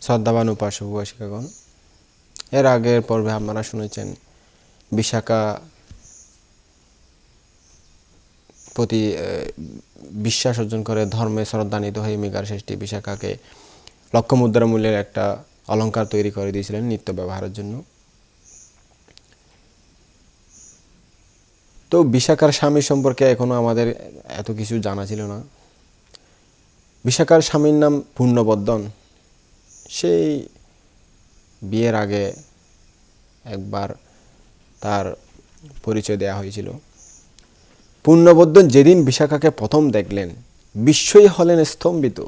শ্রদ্ধাবান উপাসক এর আগের পর্বে আপনারা শুনেছেন বিশাখা প্রতি বিশ্বাস অর্জন করে ধর্মে শ্রদ্ধান্বিত হয়ে মৃগার ষষ্ঠী বিশাখাকে লক্ষ মুদ্রা মূল্যের একটা অলঙ্কার তৈরি করে দিয়েছিলেন নিত্য ব্যবহারের জন্য। তো বিশাখার স্বামী সম্পর্কে এখনও আমাদের এত কিছু জানা ছিল না। বিশাখার স্বামীর নাম পূর্ণবর্ধন। সেই বিয়ের আগে একবার তার পরিচয় দেয়া হয়েছিল। পূর্ণবর্ধন যেদিন বিশাখাকে প্রথম দেখলেন, বিস্ময়ী হলেন স্তম্ভিত।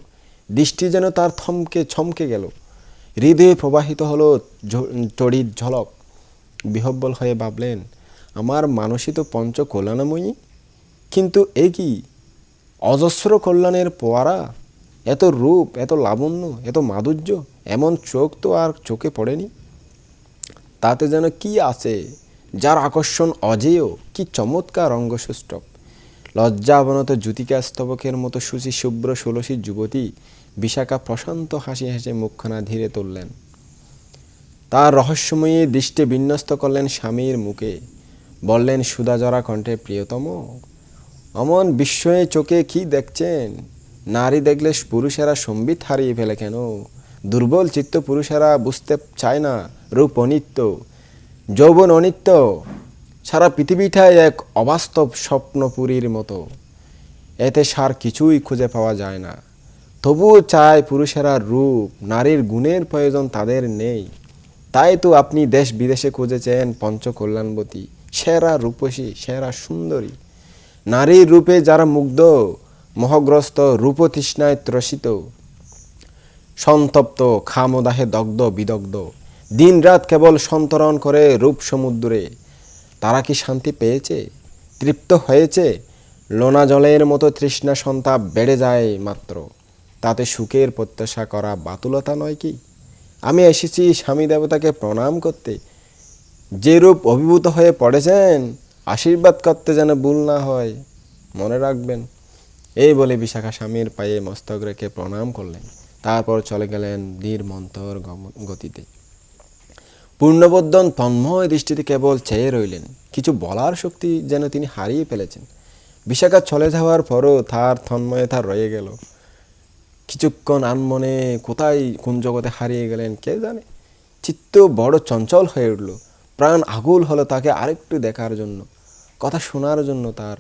দৃষ্টি যেন তার থমকে ছমকে গেল। হৃদয়ে প্রবাহিত হলো তড়িৎ ঝলক। বিহব্বল হয়ে ভাবলেন, আমার মানসিত পঞ্চ কল্যাণময়ী কিন্তু এ কি অজস্র কল্যাণের পোয়ারা? এত রূপ, এত লাবণ্য, এত মাধুর্য? এমন চোখ তো আর চোখে পড়েনি। তাতে যেন কি আছে, যার আকর্ষণ অজেয়, কি চমৎকার অঙ্গসুষ্টক লজ্জাবনত জ্যোতিকা স্তবকের মতো সুচি শুভ্র ষোলশী যুবতী বিশাখা প্রশান্ত হাসি হেসে মুখখানা ধীরে তুললেন। তার রহস্যময়ী দৃষ্টি বিন্যস্ত করলেন স্বামীর মুখে। বললেন সুধাজরা কণ্ঠে, প্রিয়তম, অমন বিস্ময়ে চোখে কি দেখছেন? নারী দেখলে পুরুষেরা সম্বিত হারিয়ে ফেলে কেন? দুর্বল চিত্ত পুরুষেরা বুঝতে চায় না রূপ অনিত্য, যৌবন অনিত্য। সারা পৃথিবীটাই এক অবাস্তব স্বপ্নপুরীর মতো। এতে সার কিছুই খুঁজে পাওয়া যায় না। তবুও চায় পুরুষেরা রূপ, নারীর গুণের প্রয়োজন তাদের নেই। তাই তো আপনি দেশ বিদেশে খুঁজেছেন পঞ্চকল্যাণবতী, সেরা রূপসী, সেরা সুন্দরী। নারীর রূপে যারা মুগ্ধ, মোহগ্রস্ত রূপতৃষ্ণায় ত্রসিত। সন্তপ্ত, খামদাহে দগ্ধ, বিদগ্ধ। দিনরাত কেবল সন্তরণ করে রূপ সমুদ্রে। তারা কি শান্তি পেয়েছে? তৃপ্ত হয়েছে? লোনা জলের মতো তৃষ্ণা সন্তাপ বেড়ে যায় মাত্র। তাতে সুখের প্রত্যাশা করা বাতুলতা নয় কি? আমি এসেছি স্বামী দেবতাকে প্রণাম করতে। যে রূপ অভিভূত হয়ে পড়েছেন, আশীর্বাদ করতে যেন ভুল না হয়। মনে রাখবেন, এই বলে বিশাখা স্বামীর পায়ে মস্তক রেখে প্রণাম করলেন। তারপর চলে গেলেন ধীর মন্তর গম- গতিতে। পূর্ণবর্ধন তন্ময় দৃষ্টিতে কেবল চেয়ে রইলেন। কিছু বলার শক্তি যেন তিনি হারিয়ে ফেলেছেন। বিশাখা চলে যাওয়ার পরও তার তন্ময়তা রয়ে গেল। কিছুক্ষণ আনমনে কোথায় কোন জগতে হারিয়ে গেলেন কে জানে? চিত্ত বড় চঞ্চল হয়ে উঠল। প্রাণ আগুল হলো তাকে আরেকটু দেখার জন্য, কথা শোনার জন্য তার।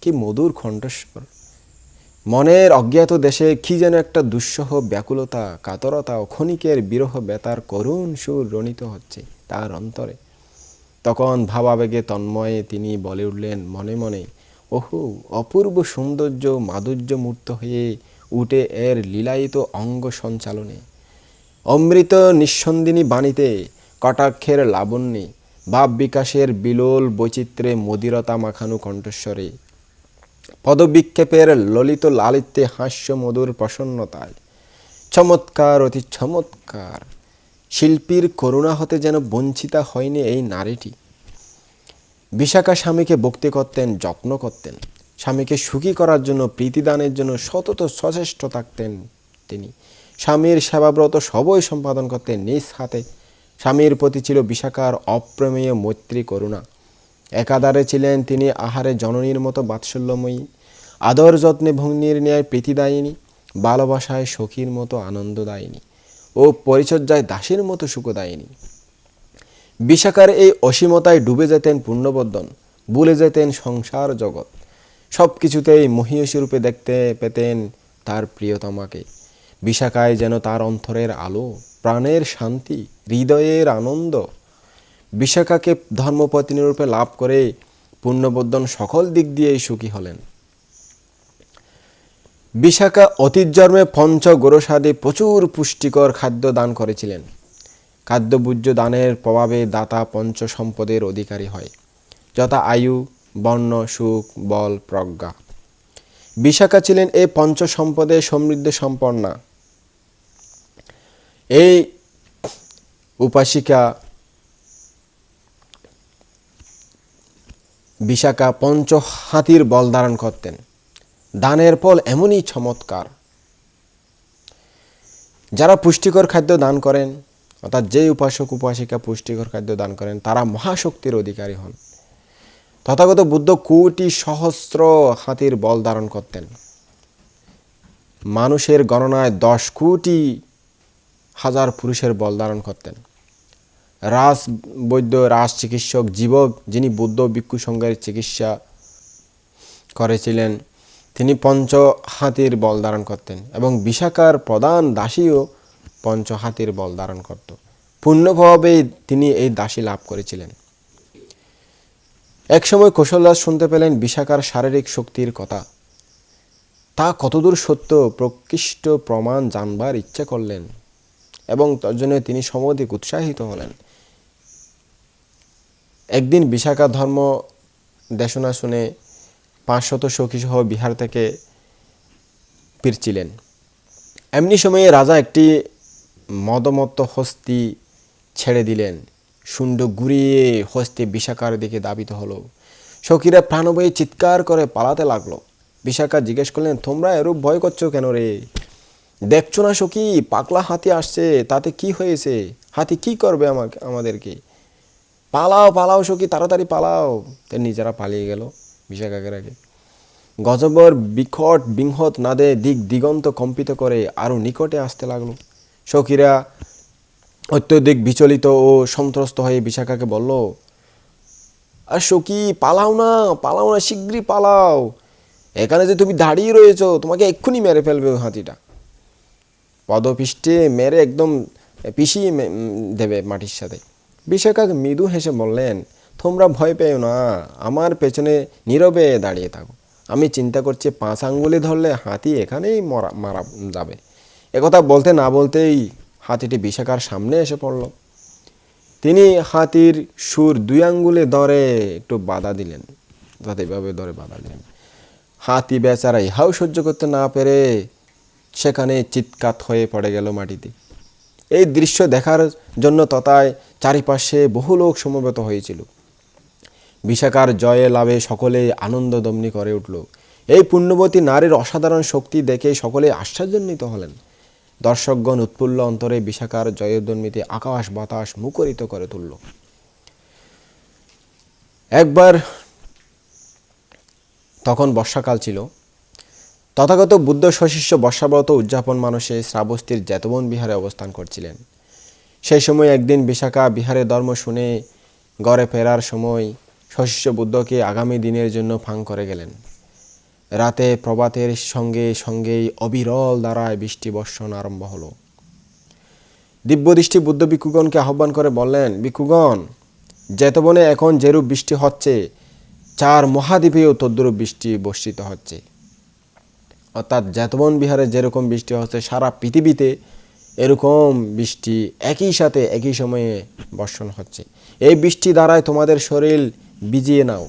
কি মধুর কণ্ঠস্বর। মনের অজ্ঞাত দেশে কি যেন একটা দুঃসহ ব্যাকুলতা, কাতরতা ও ক্ষণিকের বিরহ বেতার করুণ সুর রণিত হচ্ছে তার অন্তরে। তখন ভাবাবেগে তন্ময়ে তিনি বলে উঠলেন, মনে মনে, ওহো, অপূর্ব সৌন্দর্য মাধুর্য মূর্ত হয়ে উঠে এর লীলায়িত অঙ্গ সঞ্চালনে। অমৃত নিঃসন্দিনী বাণীতে, কটাক্ষের লাবণ্যে, ভাব বিকাশের বিলোল বৈচিত্র্যে মদিরতা মাখানো কণ্ঠস্বরে পদবিক্ষেপের ললিত লালিত্যে হাস্য মধুর প্রসন্নতায়। চমৎকার, অতি চমৎকার। শিল্পীর করুণা হতে যেন বঞ্চিতা হয়নি এই নারীটি। বিশাখা স্বামীকে ভক্তি করতেন, যত্ন করতেন। স্বামীকে সুখী করার জন্য, প্রীতিদানের জন্য সতত সচেষ্ট থাকতেন তিনি। স্বামীর সেবাব্রত সবই সম্পাদন করতেন নিজ হাতে। স্বামীর প্রতি ছিল বিশাখার অপ্রমেয় মৈত্রী করুণা। একাধারে ছিলেন তিনি আহারে জননীর মতো বাৎসল্যময়ী, আদর যত্নে ভগ্নির ন্যায় প্রীতিদায়িনী, ভালোবাসায় সখীর মতো আনন্দদায়িনী ও পরিচর্যায় দাসের মতো সুখদায়িনী। বিশাখার এই অসীমতায় ডুবে যেতেন পূর্ণবর্ধন ভুলে যেতেন সংসার জগৎ। সব কিছুতেই মহিষী রূপে দেখতে পেতেন তার প্রিয়তমাকে। বিশাখায় যেন তার অন্তরের আলো, প্রাণের শান্তি, হৃদয়ের আনন্দ বিশাখাকে ধর্মপত্নী রূপে লাভ করে পূর্ণবর্ধন সকল দিক দিয়েই সুখী হলেন। বিশাখা অতীত জন্মে পঞ্চ গোরসাদে প্রচুর পুষ্টিকর খাদ্য দান করেছিলেন। খাদ্যভুজ্য দানের প্রভাবে দাতা পঞ্চ সম্পদের অধিকারী হয়, যথা আয়ু, বর্ণ, সুখ, বল, প্রজ্ঞা। বিশাখা ছিলেন এই পঞ্চ সম্পদে সমৃদ্ধ সম্পন্না। এই উপাসিকা বিশাখা পঞ্চ হাতির বল ধারণ করতেন। দানের ফল এমনই চমৎকার। যারা পুষ্টিকর খাদ্য দান করেন, অর্থাৎ যে উপাসক, উপাসিকা পুষ্টিকর খাদ্য দান করেন, তারা মহাশক্তির অধিকারী হন। তথাগত বুদ্ধ কোটি সহস্র হাতির বল ধারণ করতেন। মানুষের গণনায় দশ কোটি হাজার পুরুষের বল ধারণ করতেন। রাস বৈদ্য রাস চিকিৎসক জীবক যিনি বৌদ্ধ ভিক্ষু সংঘের চিকিৎসা করেছিলেন, তিনি পঞ্চ হাতির বল ধারণ করতেন এবং বিশাখার প্রধান দাসীও পঞ্চ হাতির বল ধারণ করত। পূর্ণভাবে তিনি এই দাসী লাভ করেছিলেন। একসময় কৌশলদাস শুনতে পেলেন বিশাখার শারীরিক শক্তির কথা। তা কতদূর সত্য প্রকৃষ্ট প্রমাণ জানবার ইচ্ছা করলেন এবং তার জন্য তিনি সমধিক উৎসাহিত হলেন। একদিন বিশাখা ধর্ম দেশনা শুনে পাঁচশত সখীসহ বিহার থেকে ফিরছিলেন। এমনি সময়ে রাজা একটি মদমত্ত হস্তি ছেড়ে দিলেন। শুণ্ড ঘুরিয়ে হস্তি বিশাখার দিকে দাবিত হলো। সখীরা প্রাণবয়ে চিৎকার করে পালাতে লাগল। বিশাখা জিজ্ঞেস করলেন, তোমরা এরূপ ভয় করছ কেন রে? দেখছ না সখী পাকলা হাতি আসছে, তাতে কি হয়েছে? হাতি কি করবে আমাকে, আমাদেরকে? পালাও পালাও সখী, তাড়াতাড়ি পালাও। নিজেরা পালিয়ে গেল বিশাখাকের আগে। গজবর বিকট বিংহত নাদে দিক দিগন্ত কম্পিত করে আরও নিকটে আসতে লাগল। সখীরা অত্যধিক বিচলিত ও সন্ত্রস্ত হয়ে বিশাখাকে বলল, আর সখী, পালাও না পালাও না শীঘ্রই পালাও। এখানে যে তুমি দাঁড়িয়ে রয়েছো, তোমাকে এক্ষুনি মেরে ফেলবে ওই হাতিটা। পদপিষ্টে মেরে একদম পিষিয়ে দেবে মাটির সাথে। বিশাখা মৃদু হেসে বললেন, তোমরা ভয় পেও না, আমার পেছনে নীরবে দাঁড়িয়ে থাকো। আমি চিন্তা করছি পাঁচ আঙ্গুলে ধরলে হাতি এখানেই মরা, মারা যাবে। একথা বলতে না বলতেই হাতিটি বিশাখার সামনে এসে পড়ল। তিনি হাতির সুর দুই আঙ্গুলে ধরে একটু বাধা দিলেন। যাতে এভাবে ধরে বাধা দিলেন। হাতি বেচারা ইহাও সহ্য করতে না পেরে সেখানে চিৎকাত হয়ে পড়ে গেল মাটিতে। এই দৃশ্য দেখার জন্য তথায় চারিপাশে বহু লোক সমবেত হয়েছিল। বিশাকার জয়ে লাভে সকলে আনন্দ দমনি করে উঠল। এই পুণ্যবতী নারীর অসাধারণ শক্তি দেখে সকলে আশ্চর্যান্বিত হলেন। দর্শকগণ উৎফুল্ল অন্তরে বিশাখার জয়োদ্দন্মিতে আকাশ বাতাস মুখরিত করে তুলল। একবার তখন বর্ষাকাল ছিল। তথাগত বুদ্ধ সশিষ্য বর্ষাব্রত উদযাপন মানুষে শ্রাবস্তীর জ্যাতবন বিহারে অবস্থান করছিলেন। সেই সময় একদিন বিশাখা বিহারে ধর্ম শুনে গড়ে ফেরার সময় সশিষ্য বুদ্ধকে আগামী দিনের জন্য ফাং করে গেলেন। রাতে প্রভাতের সঙ্গে সঙ্গেই অবিরল দ্বারায় বৃষ্টি বর্ষণ আরম্ভ হলো। দিব্যদৃষ্টি বুদ্ধ ভিক্ষুগণকে আহ্বান করে বললেন, ভিক্ষুগণ জেতবনে এখন যেরূপ বৃষ্টি হচ্ছে, চার মহাদ্বীপেও তদ্রূপ বৃষ্টি বর্ষিত হচ্ছে। অর্থাৎ জেতবন বিহারে যেরকম বৃষ্টি হচ্ছে, সারা পৃথিবীতে এরকম বৃষ্টি একই সাথে একই সময়ে বর্ষণ হচ্ছে। এই বৃষ্টি দ্বারাই তোমাদের শরীর বিজিয়ে নাও।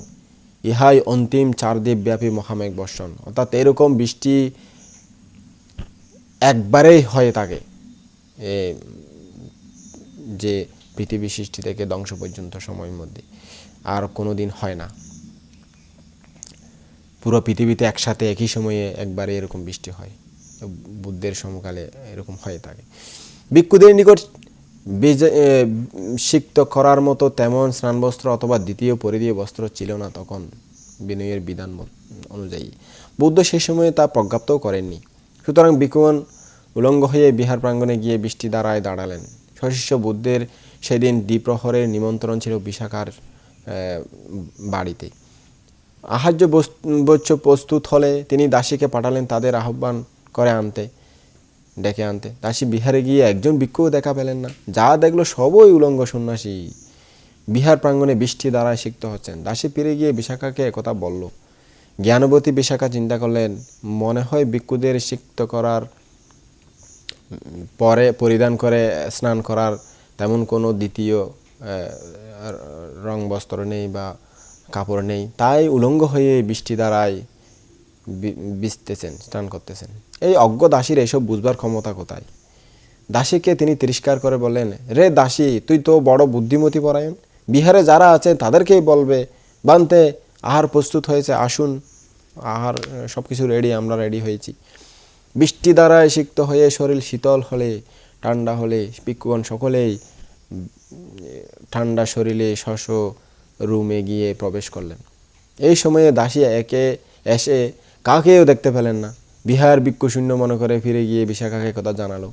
ইহাই অন্তিম চার ব্যাপী মহামেঘ বর্ষণ। অর্থাৎ এরকম বৃষ্টি একবারেই হয়ে থাকে। যে পৃথিবী সৃষ্টি থেকে ধ্বংস পর্যন্ত সময়ের মধ্যে। আর কোনো দিন হয় না। পুরো পৃথিবীতে একসাথে একই সময়ে একবারে এরকম বৃষ্টি হয়। বুদ্ধের সমকালে এরকম হয়ে থাকে। ভিক্ষুদের নিকট সিক্ত করার মতো তেমন স্নানবস্ত্র অথবা দ্বিতীয় পরিধীয় বস্ত্র ছিল না তখন বিনয়ের বিধান অনুযায়ী। বুদ্ধ সে সময়ে তা প্রজ্ঞাপ্তও করেননি। সুতরাং বিকুমন উলঙ্গ হয়ে বিহার প্রাঙ্গণে গিয়ে বৃষ্টি দ্বারায় দাঁড়ালেন। সশিষ্য বুদ্ধের সেদিন দ্বিপ্রহরের নিমন্ত্রণ ছিল বিশাখার বাড়িতে। আহার্য বস্য প্রস্তুত হলে তিনি দাসীকে পাঠালেন তাদের আহ্বান করে আনতে, ডেকে আনতে। দাসী বিহারে গিয়ে একজন ভিক্ষুও দেখা পেলেন না। যা দেখল সবই উলঙ্গ সন্ন্যাসী। বিহার প্রাঙ্গণে বৃষ্টি দ্বারায় সিক্ত হচ্ছেন। দাসী ফিরে গিয়ে বিশাখাকে একথা বলল। জ্ঞানবতী বিশাখা চিন্তা করলেন, মনে হয় ভিক্ষুদের সিক্ত করার পরে পরিধান করে স্নান করার তেমন কোনো দ্বিতীয় রং বস্ত্র নেই বা কাপড় নেই। তাই উলঙ্গ হয়ে বৃষ্টি দ্বারায় বি- ভিজতেছেন স্নান করতেছেন। এই অজ্ঞ দাসীর এসব বুঝবার ক্ষমতা কোথায়? দাসীকে তিনি তিরস্কার করে বললেন, রে দাসী, তুই তো বড় বুদ্ধিমতী পরায়ণ। বিহারে যারা আছে তাদেরকেই বলবে, বানতে আহার প্রস্তুত হয়েছে, আসুন, আহার সব কিছু রেডি, আমরা রেডি হয়েছি। বৃষ্টি দ্বারায় সিক্ত হয়ে শরীর শীতল হলে, ঠান্ডা হলে ভিক্ষুগণ সকলেই ঠান্ডা শরীরে শশ রুমে গিয়ে প্রবেশ করলেন। এই সময়ে দাসী একে এসে কাকেও দেখতে পেলেন না। বিহার ভিক্ষুশূন্য মনে করে ফিরে গিয়ে বিশাখাকে কথা জানালো।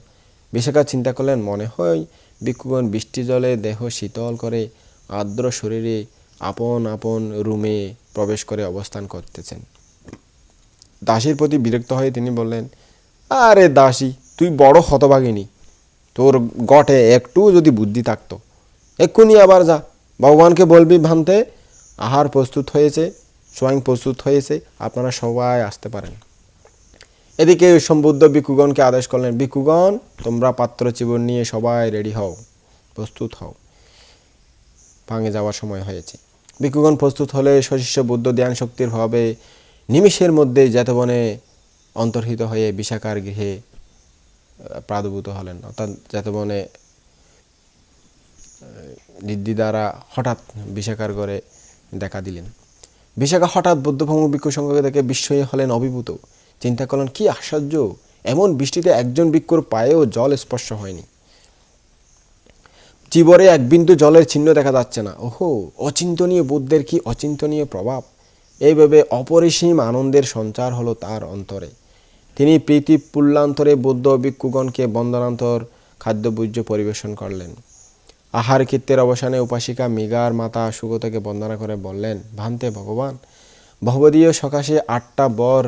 বিশাখা চিন্তা করলেন, মনে হয় ভিক্ষুগণ বৃষ্টি জলে দেহ শীতল করে আর্দ্র শরীরে আপন আপন রুমে প্রবেশ করে অবস্থান করতেছেন। দাসীর প্রতি বিরক্ত হয়ে তিনি বললেন, আরে দাসী, তুই বড় হতভাগিনী। তোর গটে একটু যদি বুদ্ধি থাকতো, এক্ষুনি আবার যা। ভগবানকে বলবি ভানতে আহার প্রস্তুত হয়েছে স্বয়ং প্রস্তুত হয়েছে আপনারা সবাই আসতে পারেন। এদিকে সম্বুদ্ধ ভিক্ষুগণকে আদেশ করলেন ভিক্ষুগণ তোমরা পাত্র চিবন নিয়ে সবাই রেডি হও প্রস্তুত হও। ভাঙে যাওয়ার সময় হয়েছে। ভিক্ষুগণ প্রস্তুত হলে সশিষ্য বুদ্ধ ধ্যান শক্তির ভাবে নিমিষের মধ্যে যেতবনে অন্তর্হিত হয়ে বিশাখার গৃহে আহ, প্রাদুর্ভূত হলেন। অর্থাৎ যেতবনে ঋদ্ধি দ্বারা হঠাৎ বিশাখার ঘরে দেখা দিলেন। বিশাখা হঠাৎ বৌদ্ধভঙ্গ ভিক্ষু সঙ্গকে দেখে বিস্ময়ে হলেন অভিভূত। চিন্তা করলেন, কি আশ্চর্য! এমন বৃষ্টিতে একজন ভিক্ষুর পায়েও জল স্পর্শ হয়নি। চিবরে এক বিন্দু জলের চিহ্ন দেখা যাচ্ছে না। ওহো, অচিন্তনীয় বুদ্ধের কি অচিন্তনীয় প্রভাব এইভাবে অপরিসীম আনন্দের সঞ্চার হলো তার অন্তরে। তিনি প্রীতি পুল্লান্তরে বৌদ্ধ ভিক্ষুগণকে বন্দনান্তর খাদ্যভোজ্য পরিবেশন করলেন। আহার কীর্তের অবসানে উপাসিকা মৃগার মাতা সুগতকে বন্দনা করে বললেন, ভান্তে ভগবান ভগবদীয় সকাশে আটটা বর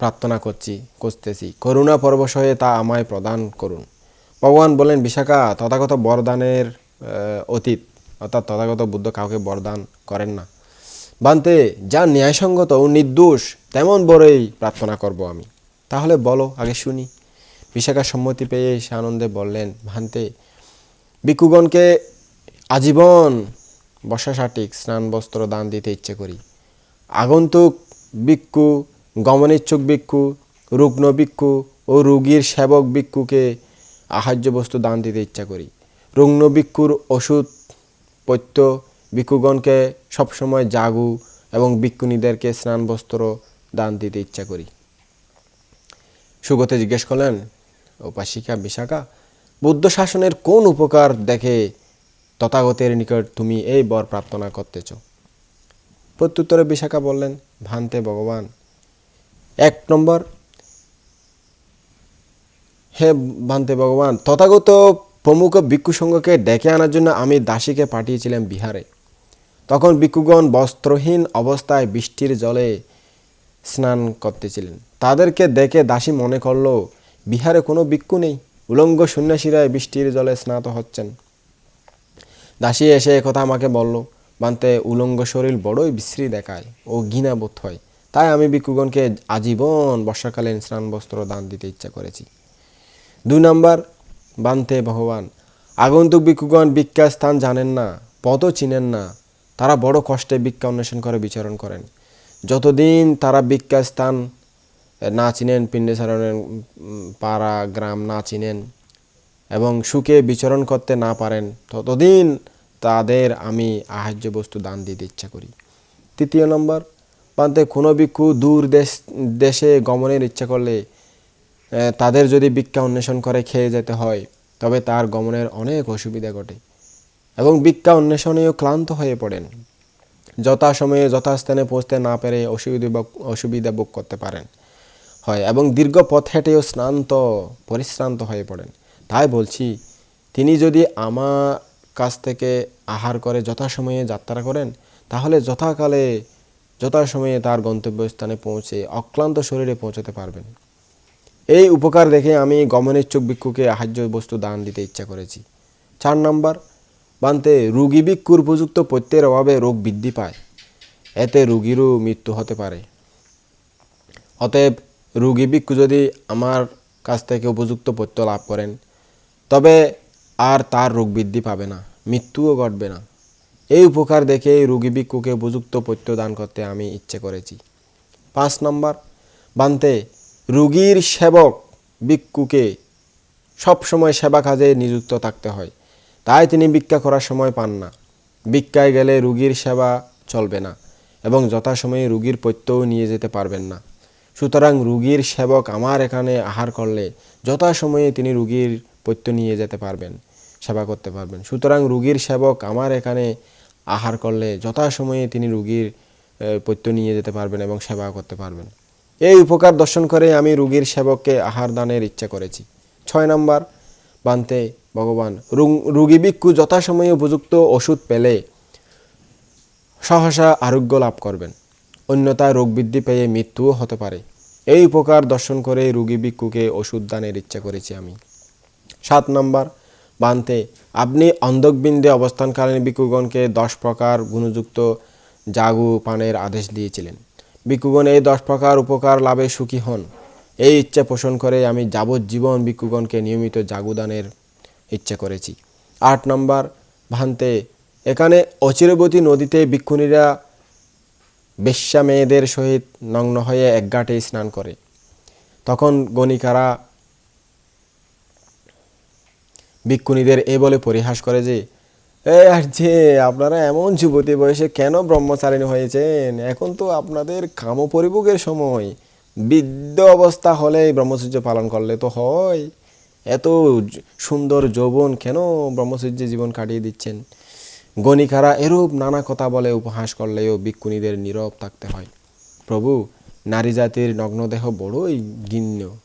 প্রার্থনা করছি করতেছি করুণা পরবশ হয়ে তা আমায় প্রদান করুন। ভগবান বলেন বিশাখা, তথাগত বরদানের অতীত, অর্থাৎ তথাগত বুদ্ধ কাউকে বরদান করেন না। বান্তে যা ন্যায়সঙ্গত ও নির্দোষ, তেমন বড়ই প্রার্থনা করব আমি। তাহলে বলো, আগে শুনি। বিশাখা সম্মতি পেয়ে সে আনন্দে বললেন, ভান্তে, ভিক্ষুগণকে আজীবন বর্ষা সাটিক স্নান, বস্ত্র, দান দিতে ইচ্ছে করি। আগন্তুক ভিক্ষু, গমনিচ্ছুক ভিক্ষু, রুগ্ন ভিক্ষু ও রুগীর সেবক ভিক্ষুকে আহার্য বস্তু দান দিতে ইচ্ছা করি। রুগ্ন ভিক্ষুর ওষুধ, পত্য ভিক্ষুগণকে সবসময় জাগু এবং ভিক্ষুণীদেরকে স্নান, বস্ত্র দান দিতে ইচ্ছা করি। সুগতে জিজ্ঞেস করলেন উপাসিকা বিশাখা বুদ্ধ শাসনের কোন উপকার দেখে তথাগতের নিকট তুমি এই বর প্রার্থনা করতেছ? প্রত্যুত্তরে বিশাখা বললেন, ভান্তে ভগবান, এক নম্বর, হে ভান্তে ভগবান, তথাগত প্রমুখ ভিক্ষু ডেকে আনার জন্য আমি দাসীকে পাঠিয়েছিলাম বিহারে। তখন ভিক্ষুগণ বস্ত্রহীন অবস্থায় বৃষ্টির জলে স্নান করতেছিলেন। তাদেরকে দেখে দাসী মনে করল বিহারে কোনো ভিক্ষু নেই। উলঙ্গ সন্ন্যাসীরাই বৃষ্টির জলে স্নাত হচ্ছেন। দাসী এসে কথা আমাকে বলল মানতে উলঙ্গ শরীর বড়ই বিশ্রী দেখায় ও ঘৃণা বোধ হয়। তাই আমি ভিক্ষুগণকে আজীবন বর্ষাকালীন স্নান বস্ত্র দান দিতে ইচ্ছা করেছি। দুই নম্বর, বান্তে, ভগবান, আগন্তুক ভিক্ষুগণ ভিক্ষা স্থান জানেন না, পদও চিনেন না। তারা বড় কষ্টে ভিক্ষা অন্বেষণ করে, বিচরণ করেন। যতদিন তারা ভিক্ষা স্থান না চিনেন পিণ্ডেশ্বরণের পাড়া, গ্রাম না চিনেন এবং সুখে বিচরণ করতে না পারেন, ততদিন তাদের আমি আহার্য বস্তু দান দিতে ইচ্ছা করি। তৃতীয় নম্বর পান্তে কোনো ভিক্ষু দূর দেশ, দেশে গমনের ইচ্ছা করলে তাদের যদি ভিক্ষা অন্বেষণ করে খেয়ে যেতে হয়, তবে তার গমনের অনেক অসুবিধা ঘটে এবং ভিক্ষা অন্বেষণেও ক্লান্ত হয়ে পড়েন। যথাসময়ে, যথাস্থানে পৌঁছতে না পেরে অসুবিধা অসুবিধা ভোগ করতে পারেন। হয় এবং দীর্ঘ পথ হেঁটেও স্নান্ত পরিশ্রান্ত হয়ে পড়েন। তাই বলছি, তিনি যদি আমার কাছ থেকে আহার করে যথাসময়ে যাত্রা করেন, তাহলে যথাকালে, যথাসময়ে তার গন্তব্যস্থানে পৌঁছে অক্লান্ত শরীরে পৌঁছতে পারবেন। এই উপকার দেখে আমি গমনিচ্ছুক ভিক্ষুকে আহার্য বস্তু দান দিতে ইচ্ছা করেছি। চার নম্বর, বান্তে রুগী ভিক্ষুর উপযুক্ত পথ্যের অভাবে রোগ বৃদ্ধি পায়। এতে রুগীরও মৃত্যু হতে পারে। অতএব রুগী ভিক্ষু যদি আমার কাছ থেকে উপযুক্ত পথ্য লাভ করেন, তবে আর তার রোগ বৃদ্ধি পাবে না, মৃত্যুও ঘটবে না। এই উপকার দেখে রুগী ভিক্ষুকে উপযুক্ত পথ্য দান করতে আমি ইচ্ছে করেছি। পাঁচ নম্বর, বান্তে রুগীর সেবক ভিক্ষুকে সবসময় সেবা কাজে নিযুক্ত থাকতে হয়, তাই তিনি ভিক্ষা করার সময় পান না। ভিক্ষায় গেলে রুগীর সেবা চলবে না এবং যথাসময়ে রুগীর পৈত্যও নিয়ে যেতে পারবেন না। সুতরাং রুগীর সেবক আমার এখানে আহার করলে যথাসময়ে তিনি রুগীর পৈত্য নিয়ে যেতে পারবেন, সেবা করতে পারবেন। সুতরাং রুগীর সেবক আমার এখানে আহার করলে যথাসময়ে তিনি রুগীর পৈত্য নিয়ে যেতে পারবেন এবং সেবা করতে পারবেন। এই উপকার দর্শন করে আমি রুগীর সেবককে আহার দানের ইচ্ছা করেছি। ছয় নম্বর, বানতে, ভগবান রুগী ভিক্ষু যথাসময়ে উপযুক্ত ওষুধ পেলে সহসা আরোগ্য লাভ করবেন। অন্যথায় রোগ বৃদ্ধি পেয়ে মৃত্যুও হতে পারে। এই উপকার দর্শন করে রুগী ভিক্ষুকে ওষুধ দানের ইচ্ছা করেছি আমি। সাত নম্বর, বানতে, আপনি অন্ধকবিন্দে অবস্থানকালীন ভিক্ষুগণকে দশ প্রকার গুণযুক্ত জাগু পানের আদেশ দিয়েছিলেন। ভিক্ষুগণ এই দশ প্রকার উপকার লাভে সুখী হন। এই ইচ্ছা পোষণ করে আমি যাবজ্জীবন ভিক্ষুগণকে নিয়মিত জাগুদানের ইচ্ছা করেছি। আট নম্বর, ভান্তে, এখানে অচিরবতী নদীতে ভিক্ষুণীরা বেশ্যা মেয়েদের সহিত নগ্ন হয়ে একঘাটে স্নান করে। তখন গণিকারা ভিক্ষুণীদের এ বলে পরিহাস করে যে, এ আর যে, আপনারা এমন যুবতী বয়সে কেন ব্রহ্মচারিণী হয়েছেন? এখন তো আপনাদের কাম পরিভোগের সময়। বৃদ্ধ অবস্থা হলে ব্রহ্মচর্য পালন করলে তো হয়। এত সুন্দর যৌবন কেন ব্রহ্মচর্যে জীবন কাটিয়ে দিচ্ছেন? গণিকারা এরূপ নানা কথা বলে, উপহাস করলেও ভিক্ষুণীদের নীরব থাকতে হয়। প্রভু নারী জাতির নগ্নদেহ বড়ই গিন্য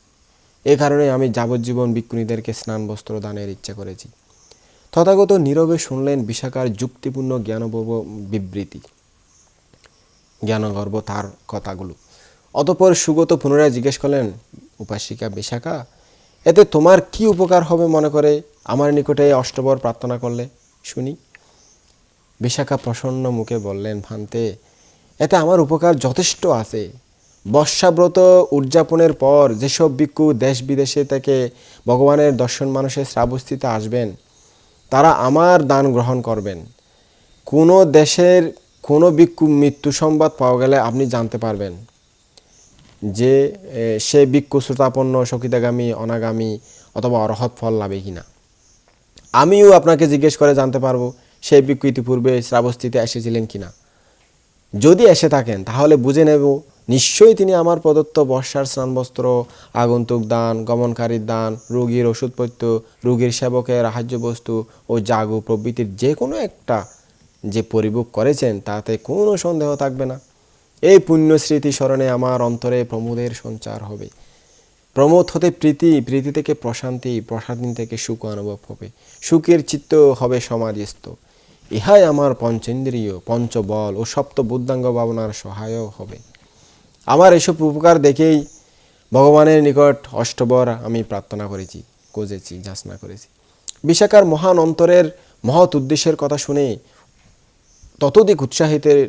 এ কারণে আমি যাবজ্জীবন ভিক্ষুণীদেরকে স্নান বস্ত্র দানের ইচ্ছা করেছি। তথাগত নীরবে শুনলেন বিশাখার যুক্তিপূর্ণ জ্ঞানবর্ব বিবৃতি। জ্ঞানগর্ব তার কথাগুলো। অতপর সুগত পুনরায় জিজ্ঞেস করলেন, উপাসিকা বিশাখা এতে তোমার কি উপকার হবে মনে করে? আমার নিকটে অষ্টবর প্রার্থনা করলে, শুনি। বিশাখা প্রসন্ন মুখে বললেন, ভান্তে, এতে আমার উপকার যথেষ্ট আছে। বর্ষাব্রত উদযাপনের পর যেসব ভিক্ষু দেশ বিদেশে থেকে ভগবানের দর্শন মানুষের শ্রাবস্থিতে আসবেন, তারা আমার দান গ্রহণ করবেন। কোনো দেশের কোনো ভিক্ষু মৃত্যু সংবাদ পাওয়া গেলে আপনি জানতে পারবেন যে সে ভিক্ষু শ্রোতাপন্ন, সকিতাগামী, অনাগামী অথবা অরহৎ ফল লাভে কিনা। আমিও আপনাকে জিজ্ঞেস করে জানতে পারব সেই ভিক্ষু ইতিপূর্বে শ্রাবস্তিতে এসেছিলেন কিনা? যদি এসে থাকেন, তাহলে বুঝে নেব, নিশ্চয়ই তিনি আমার প্রদত্ত বর্ষার স্নানবস্ত্র, আগন্তুক দান, গমনকারীর দান, রোগীর ওষুধপত্র, রোগীর সেবকের সাহায্য বস্তু ও জাগু প্রভৃতির যে কোনো একটা যে পরিভোগ করেছেন, তাতে কোনো সন্দেহ থাকবে না। এই পুণ্য স্মৃতি স্মরণে আমার অন্তরে প্রমোদের সঞ্চার হবে। প্রমোদ হতে প্রীতি প্রীতি থেকে প্রশান্তি প্রশান্তি থেকে সুখ অনুভব হবে। সুখের চিত্ত হবে সমাধিস্থ। ইহাই আমার পঞ্চেন্দ্রিয়, পঞ্চবল ও সপ্ত বুদ্ধাঙ্গ ভাবনার সহায়ক হবে আমার এসব উপকার দেখেই ভগবানের নিকট অষ্টবর আমি প্রার্থনা করেছি, খুঁজেছি, যাচনা করেছি। বিশাখার মহান অন্তরের মহৎ উদ্দেশ্যের কথা শুনে ততোধিক উৎসাহিতের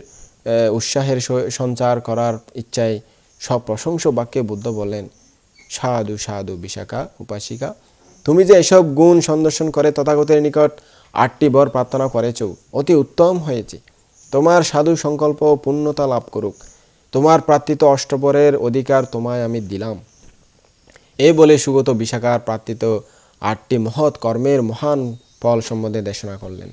উৎসাহের সঞ্চার করার ইচ্ছায় সব প্রশংস বাক্যে বুদ্ধ বললেন, সাধু সাধু, বিশাখা, উপাসিকা, তুমি যে এসব গুণ সন্দর্শন করে তথাগতের নিকট আটটি বর প্রার্থনা করেছ, অতি উত্তম হয়েছে। তোমার সাধু সংকল্প পূর্ণতা লাভ করুক। তোমার প্রার্থিত অষ্টপরের অধিকার তোমায় আমি দিলাম। এ বলে সুগত বিশাখার প্রার্থিত আটটি মহৎ কর্মের মহান ফল সম্বন্ধে দেশনা করলেন।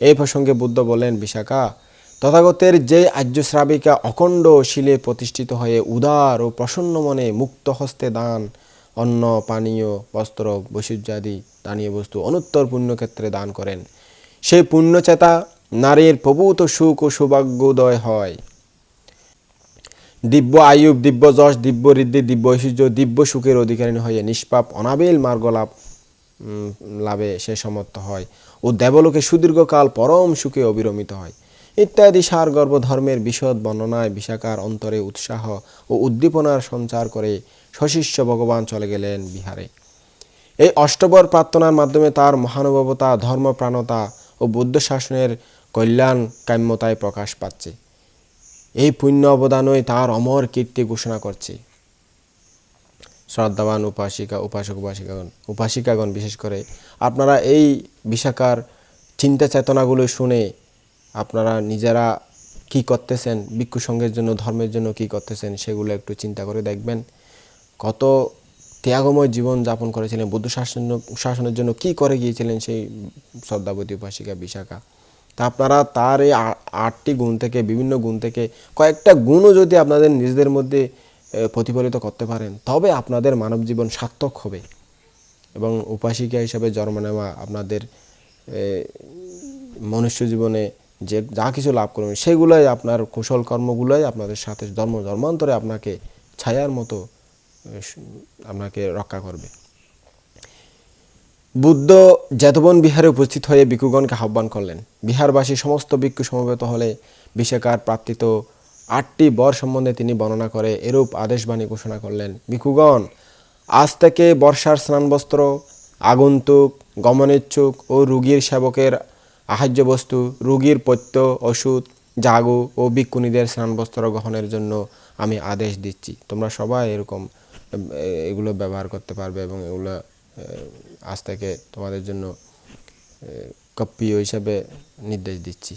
এই প্রসঙ্গে বুদ্ধ বললেন, বিশাখা, তথাগতের যে আর্যশ্রাবিকা অখণ্ড শিলে প্রতিষ্ঠিত হয়ে উদার ও প্রসন্ন মনে মুক্ত হস্তে দান অন্ন, পানীয়, বস্ত্র বৈশুজ্যাদি দানীয় বস্তু অনুত্তর পুণ্যক্ষেত্রে দান করেন। সেই পুণ্যচেতা নারীর প্রভূত সুখ ও সৌভাগ্যোদয় হয়। দিব্য আয়ুব, দিব্য যশ, দিব্য ঋদ্ধি, দিব্য ঐশ্বর্য, দিব্য সুখের অধিকারী হয়ে নিষ্পাপ, অনাবিল মার্গ লাভ লাভে সে সমর্থ হয় ও দেবলোকে সুদীর্ঘকাল পরম সুখে অবিরমিত হয়। ইত্যাদি সার গর্ভ ধর্মের বিশদ বর্ণনায় বিশাখার অন্তরে উৎসাহ ও উদ্দীপনার সঞ্চার করে সশিষ্য ভগবান চলে গেলেন বিহারে। এই অষ্টবর প্রার্থনার মাধ্যমে তার মহানুভবতা, ধর্মপ্রাণতা ও বুদ্ধ শাসনের কল্যাণ কাম্যতায় প্রকাশ পাচ্ছে। এই পুণ্য অবদানই তার অমর কীর্তি ঘোষণা করছে। শ্রদ্ধাবান উপাসিকা, উপাসক, উপাসিকাগণ উপাসিকাগণ, বিশেষ করে আপনারা এই বিশাখার চিন্তা চেতনাগুলো শুনে আপনারা নিজেরা কি করতেছেন ভিক্ষু সঙ্গের জন্য, ধর্মের জন্য কি করতেছেন, সেগুলো একটু চিন্তা করে দেখবেন। কত ত্যাগময় জীবন যাপন করেছিলেন, বৌদ্ধ শাসন, শাসনের জন্য কি করে গিয়েছিলেন সেই শ্রদ্ধাবতী উপাসিকা বিশাখা? তা আপনারা তার এই আটটি গুণ থেকে, বিভিন্ন গুণ থেকে কয়েকটা গুণও যদি আপনাদের নিজেদের মধ্যে প্রতিফলিত করতে পারেন, তবে আপনাদের মানব জীবন সার্থক হবে। এবং উপাসিকা হিসাবে জন্ম নেওয়া আপনাদের মনুষ্য জীবনে যে যা কিছু লাভ করবেন, সেগুলোই আপনার কুশল কর্মগুলোই আপনাদের সাথে জন্ম, জন্মান্তরে আপনাকে ছায়ার মতো আপনাকে রক্ষা করবে। বুদ্ধ জেতবন বিহারে উপস্থিত হয়ে ভিক্ষুগণকে আহ্বান করলেন। বিহারবাসী সমস্ত ভিক্ষু সমবেত হলে বিশেকার প্রাপ্তিত আটটি বর সম্বন্ধে তিনি বর্ণনা করে এরূপ আদেশবাণী ঘোষণা করলেন। ভিক্ষুগণ, আজ থেকে বর্ষার স্নানবস্ত্র, আগন্তুক, গমনেচ্ছুক ও রুগীর সেবকের আহার্য বস্তু, রুগীর পত্য, ওষুধ, জাগু ও ভিক্ষুণীদের স্নানবস্ত্র গ্রহণের জন্য আমি আদেশ দিচ্ছি। তোমরা সবাই এরকম এগুলো ব্যবহার করতে পারবে এবং এগুলো আজ থেকে তোমাদের জন্য কপ্পিও হিসাবে নির্দেশ দিচ্ছি।